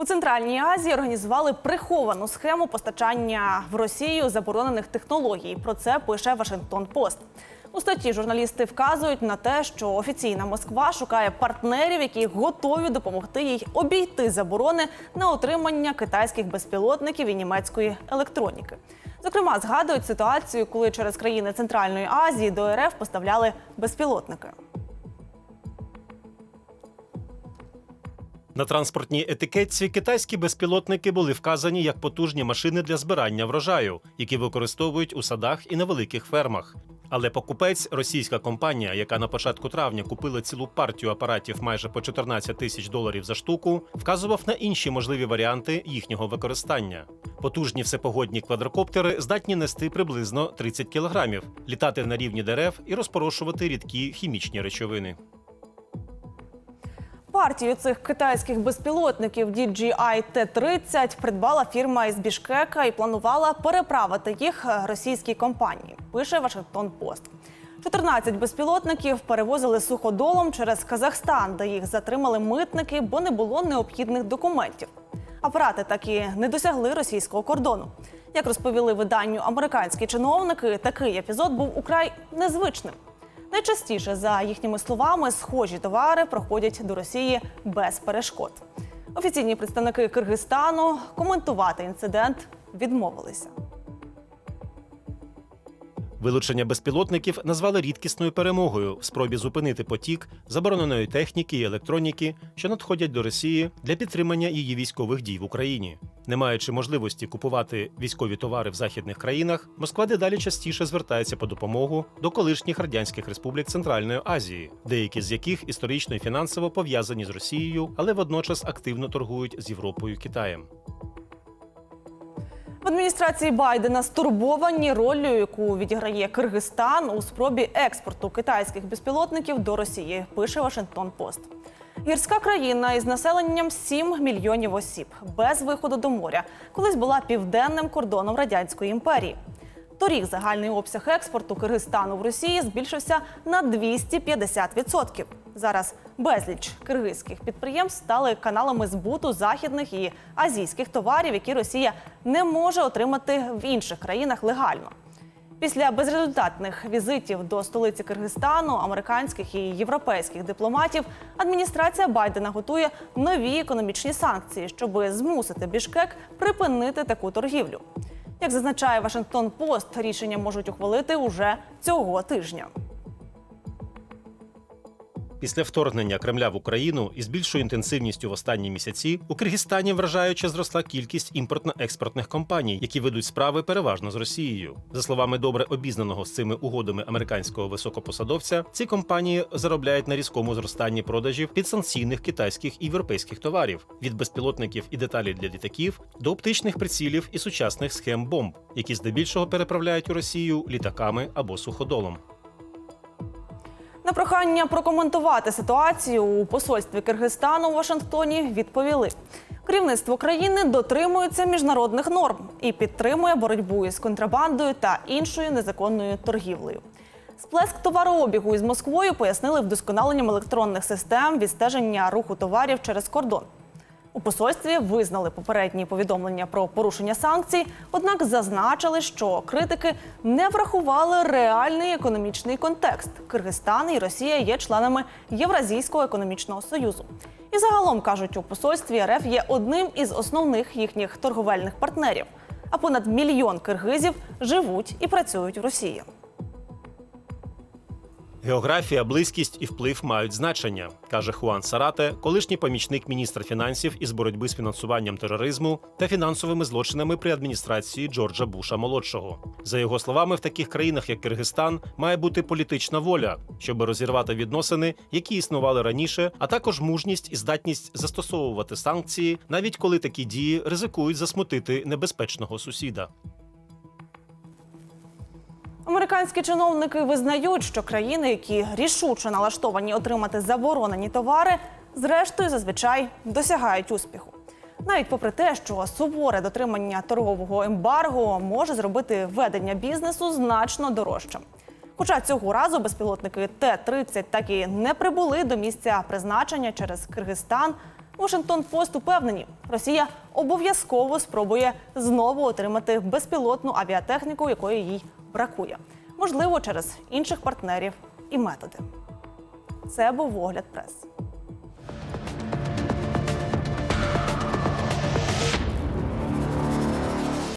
У Центральній Азії організували приховану схему постачання в Росію заборонених технологій. Про це пише Вашингтон Пост. У статті журналісти вказують на те, що офіційна Москва шукає партнерів, які готові допомогти їй обійти заборони на отримання китайських безпілотників і німецької електроніки. Зокрема, згадують ситуацію, коли через країни Центральної Азії до РФ поставляли безпілотники. На транспортній етикетці китайські безпілотники були вказані як потужні машини для збирання врожаю, які використовують у садах і на великих фермах. Але покупець, російська компанія, яка на початку травня купила цілу партію апаратів майже по 14 тисяч доларів за штуку, вказував на інші можливі варіанти їхнього використання. Потужні всепогодні квадрокоптери здатні нести приблизно 30 кілограмів, літати на рівні дерев і розпорошувати рідкі хімічні речовини. Партію цих китайських безпілотників DJI T-30 придбала фірма із Бішкека і планувала переправити їх російській компанії. Пише Вашингтон Пост. 14 безпілотників перевозили суходолом через Казахстан, де їх затримали митники, бо не було необхідних документів. Апарати так і не досягли російського кордону. Як розповіли виданню американські чиновники, такий епізод був украй незвичним. Найчастіше, за їхніми словами, схожі товари проходять до Росії без перешкод. Офіційні представники Киргизстану коментувати інцидент відмовилися. Вилучення безпілотників назвали рідкісною перемогою в спробі зупинити потік забороненої техніки і електроніки, що надходять до Росії для підтримання її військових дій в Україні. Не маючи можливості купувати військові товари в західних країнах, Москва дедалі частіше звертається по допомогу до колишніх радянських республік Центральної Азії, деякі з яких історично і фінансово пов'язані з Росією, але водночас активно торгують з Європою і Китаєм. В адміністрації Байдена стурбовані роллю, яку відіграє Киргизстан у спробі експорту китайських безпілотників до Росії. Пише Вашингтон Пост. Гірська країна із населенням 7 мільйонів осіб без виходу до моря колись була південним кордоном радянської імперії. Торік загальний обсяг експорту Киргизстану в Росії збільшився на 250%. Зараз безліч киргизьких підприємств стали каналами збуту західних і азійських товарів, які Росія не може отримати в інших країнах легально. Після безрезультатних візитів до столиці Киргизстану, американських і європейських дипломатів, адміністрація Байдена готує нові економічні санкції, щоб змусити Бішкек припинити таку торгівлю. Як зазначає Вашингтон Пост, рішення можуть ухвалити уже цього тижня. Після вторгнення Кремля в Україну із більшою інтенсивністю в останні місяці у Киргизстані вражаюче зросла кількість імпортно-експортних компаній, які ведуть справи переважно з Росією. За словами добре обізнаного з цими угодами американського високопосадовця, ці компанії заробляють на різкому зростанні продажів підсанкційних китайських і європейських товарів від безпілотників і деталей для літаків до оптичних прицілів і сучасних схем бомб, які здебільшого переправляють у Росію літаками або суходолом. На прохання прокоментувати ситуацію у посольстві Киргизстану у Вашингтоні відповіли. Керівництво країни дотримується міжнародних норм і підтримує боротьбу із контрабандою та іншою незаконною торгівлею. Сплеск товарообігу із Москвою пояснили вдосконаленням електронних систем відстеження руху товарів через кордон. У посольстві визнали попередні повідомлення про порушення санкцій, однак зазначили, що критики не врахували реальний економічний контекст. Киргизстан і Росія є членами Євразійського економічного союзу. І загалом кажуть у посольстві РФ є одним із основних їхніх торговельних партнерів. А понад мільйон киргизів живуть і працюють в Росії. Географія, близькість і вплив мають значення, каже Хуан Сарате, колишній помічник міністра фінансів із боротьби з фінансуванням тероризму та фінансовими злочинами при адміністрації Джорджа Буша молодшого. За його словами, в таких країнах, як Киргизстан, має бути політична воля, щоб розірвати відносини, які існували раніше, а також мужність і здатність застосовувати санкції, навіть коли такі дії ризикують засмутити небезпечного сусіда. Американські чиновники визнають, що країни, які рішуче налаштовані отримати заборонені товари, зрештою зазвичай досягають успіху. Навіть попри те, що суворе дотримання торгового ембарго може зробити ведення бізнесу значно дорожчим. Хоча цього разу безпілотники Т-30 так і не прибули до місця призначення через Киргизстан, Вашингтон Пост упевнені, Росія обов'язково спробує знову отримати безпілотну авіатехніку, якої їй бракує. Можливо, через інших партнерів і методи. Це був огляд прес.